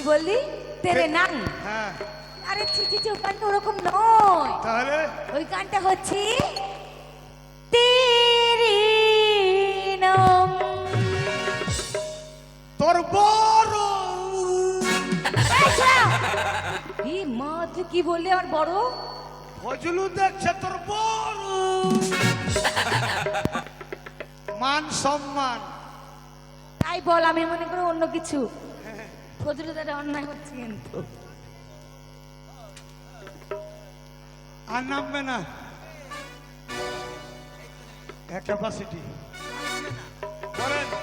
কি বললি? তেরে নাম? হ্যাঁ। আরে ছি ছি ছি, গানটা ওরকম নয়। তাহলে? ওই গানটা হচ্ছে তেরে নাম। তোর বড় মা তুই কি বললি আমার বড়? ফজলু দেখছে তোর বড়। মান সম্মান। তাই বল আমি মনে করি অন্য কিছু। ফজলু দাদা অন্যায় কিন্তু। আর নামবে না। ক্যাপাসিটি বলেন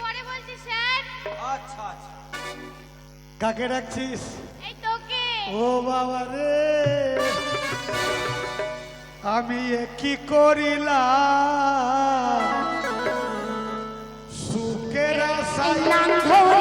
পরে বলছি স্যার। আচ্ছা আচ্ছা। কাকে ডাকছিস? এই তোকে। ও বাবা রে। আমি এ কি করিলাম? সুখের এই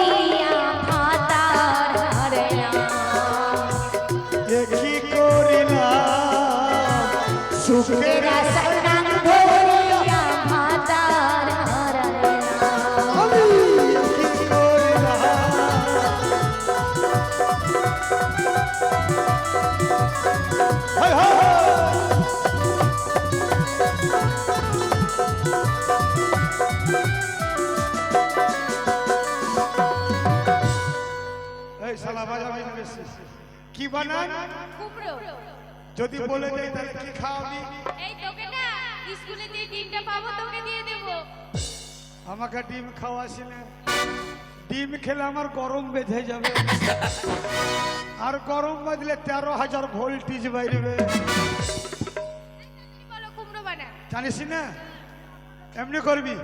বানান। কুমড়ো যদি বলে দেয় তাহলে কি খাওয়াবি? এই তোকে না স্কুলে যে ডিমটা পাবো তোকে দিয়ে দেব। আমাকে ডিম খাওয়াছি না ডিম খেলে আমার গরম বেঁধে যাবে। আর গরম বাজলে তেরো হাজার ভোল্টেজ বাইরবে। জানিস না? এমনি করবি?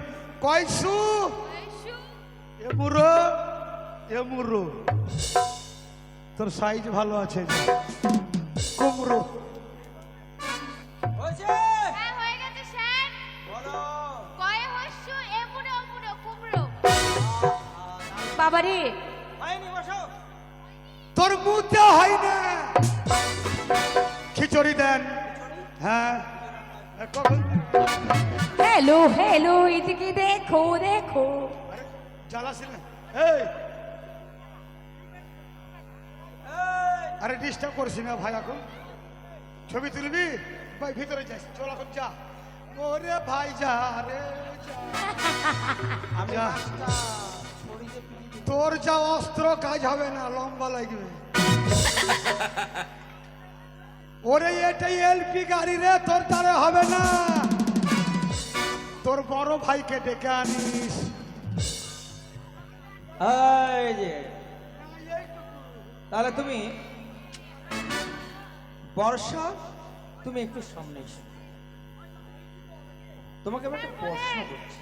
কয়সু এমুরো এমুরো। তোর সাইজ ভালো আছে কুমড়ো। হ্যাঁ কুমড়ো। বাবারে। তোর মুখতে হয় না খিচুড়ি দেন। হ্যাঁ। কখন হ্যালো হ্যালো এদিকে দেখো দেখো। জ্বালাসি না এই আরে ডিস্টার্ব করছি না ভাই এখন। ছবি তুলবি? ভাই ভিতরে যাস। চল এখন যা। ওরে ভাই যা রে যা। তোর যা অস্ত্র কাজ হবে না লম্বা লাগবে। ওরে এটাই এলপি গাড়ি রে তোর দ্বারা হবে না। তোর বড় ভাইকে ডেকে আনিস। তাহলে তুমি বর্ষা তুমি একটু সামনে এসো। তোমাকে আমি একটা প্রশ্ন করছি।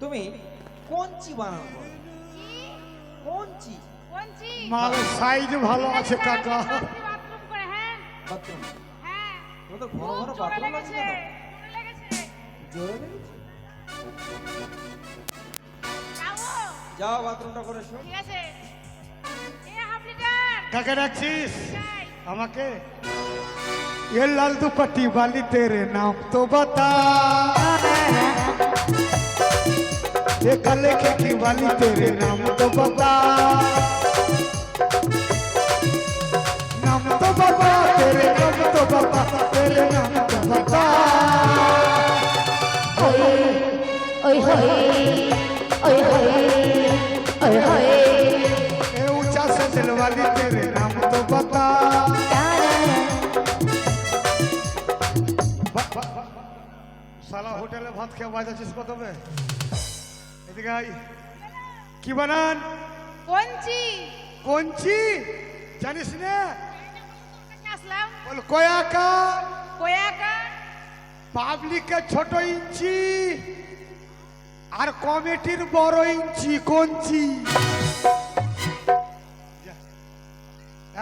তুমি কোন কঞ্চি বানানো করো কঞ্চি কোনছি মাল সাইজ ভালো আছে কাকা। বাথরুম করে হ্যাঁ। বাথরুম? হ্যাঁ তোমার তো ঘন ঘন বাথরুম আছে লাগছে জোরে লেগেছে যাও বাথরুমটা করে এসো। ঠিক আছে। কাকে রাখছিস আমাকে ये लाल दुपट्टी वाली तेरे नाम तो बता ये गले के की वाली तेरे नाम तो बता नाम तो बता तेरे नाम तो बता तेरे नाम तो बता ওই হই ওই হই ওই হই ये ऊंचा से दिल वाली तेरे नाम সালা হোটেলে ভাত খেয়ে বাজাচ্ছিস কত এদিকে কি বানান? কঞ্চি। কঞ্চি? জানিস না? কয়াকা কয়াকা পাবলিকে ছোট ইঞ্চি। আর কমিটির বড় ইঞ্চি কঞ্চি।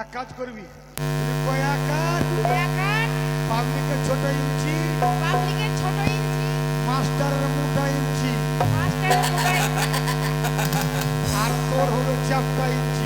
এক কাজ করবি? ছোট ইঞ্চি। মাস্টারের মোটা ইঞ্চি। আর তোর হলো চাপটা ইঞ্চি।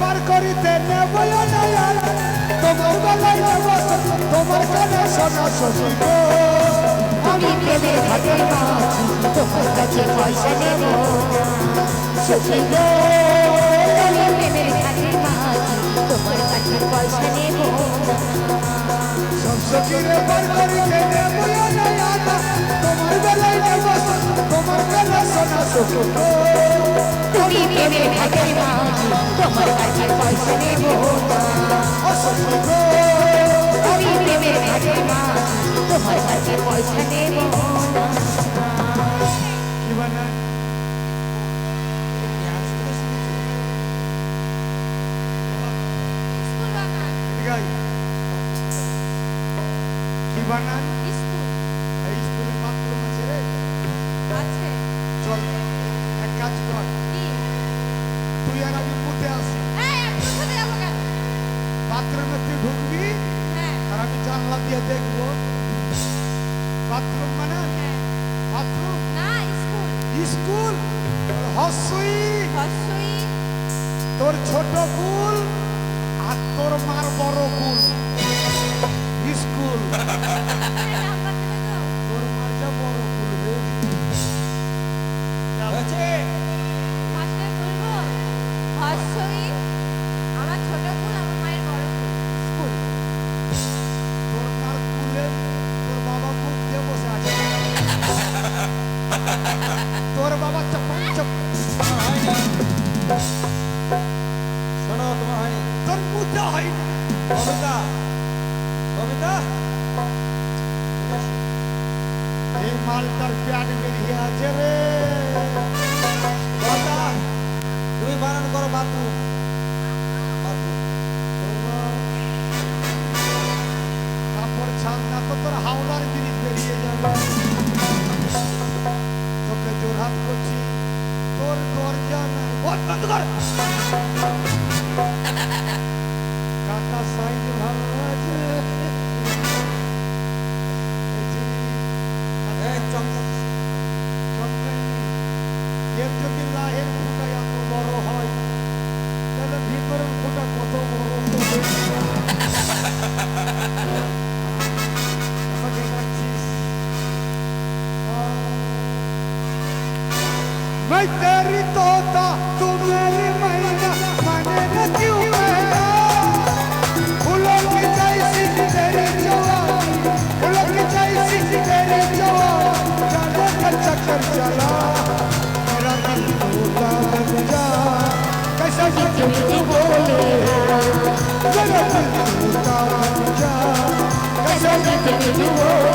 পার করিতে নেব তোমার বেলায় নেব, তোমার কানে শোনা সখী গো। আমি প্রেমের ঘাটের মাঝি তোমার কাছে পয়সা নেব সখী গো আমি প্রেমের ঘাটের মাঝি তোমার কাছে পয়সা নেব সব পার করিতে নেব তোমার বেলায় নেব, তোমার কানে শোনা সখী গো। তুমি প্রেমের ঘাটের তোমার কাছে পয়সা নেব গো। আমি প্রেমের ঘাটের মাঝি তোমার কাছে পয়সা নেব আয়। কি বানান স্কুল এই স্কুলে বাথরুম আছে রে আছে চল এক কাজ কর কি তুই আর আমি মুতে আসি এই আমি কোথায় যাব কেন বাথরুমে তুই ঢুকবি হ্যাঁ আর আমি জানলা দিয়ে দেখব বাথরুম মানে? হ্যাঁ। বাথরুম? না স্কুল। স্কুল? হসুই হসুই তোর ছোট ফুল আর তোর মার বড় কুল না কবিতা কবিতা এই মালটার প্যাড বেরিয়ে আছে রে। কবিতা তুমি বানান করো বাথরুম বাথরুম কাপড় ছাল না তো তোর হাওলার জিনিস বেরিয়ে যাবে। তোকে জোরহাত করছি তোর দরজা না বন্ধ বন্ধ কর। কাটা সাইজ ভালো আছে এই যে, এই চমচম চমকায়নি। এর যদি লাহের ফুটা এত বড় হয় তাহলে ভিতরের ফুটা কত বড় হবে আমাকে ডাকছিস मैं तेरी तोता तू का चक्कर चला मेरा दिल टूटा बन जा कैसा मीठे बोले मेरा दिल टूटा बन जा कैसा मीठे बोले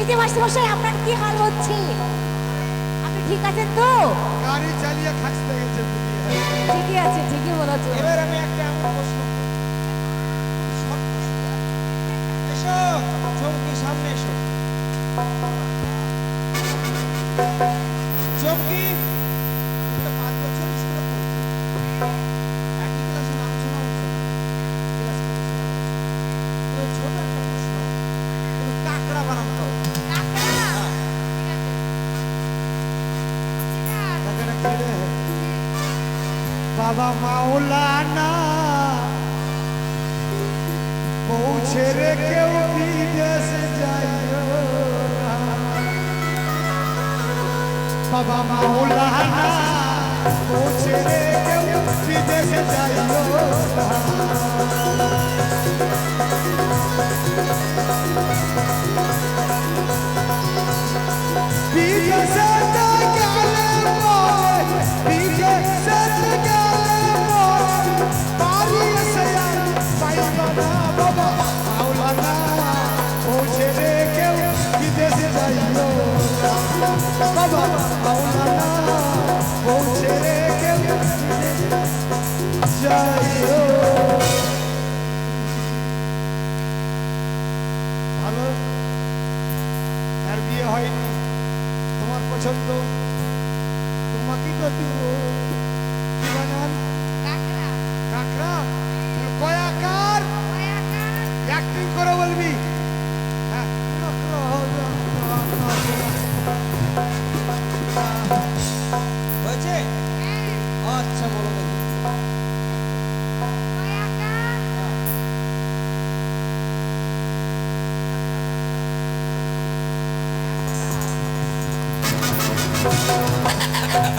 এই যে মশাই আপনার কি হাল হচ্ছে? আপনি ঠিক আছেন তো? গাড়ি চালিয়ে খাসতে গেছে ঠিকই আছে ঠিকই বলেছ এবার আমি একটা এমন প্রশ্ন। এসো চমকি সামনে এসো। बाबा मौलाना पूछे रे के विदेश जाइयो बाबा मौलाना पूछे रे के विदेश जाइयो হয়নি। তোমার পছন্দ তোমাকে তো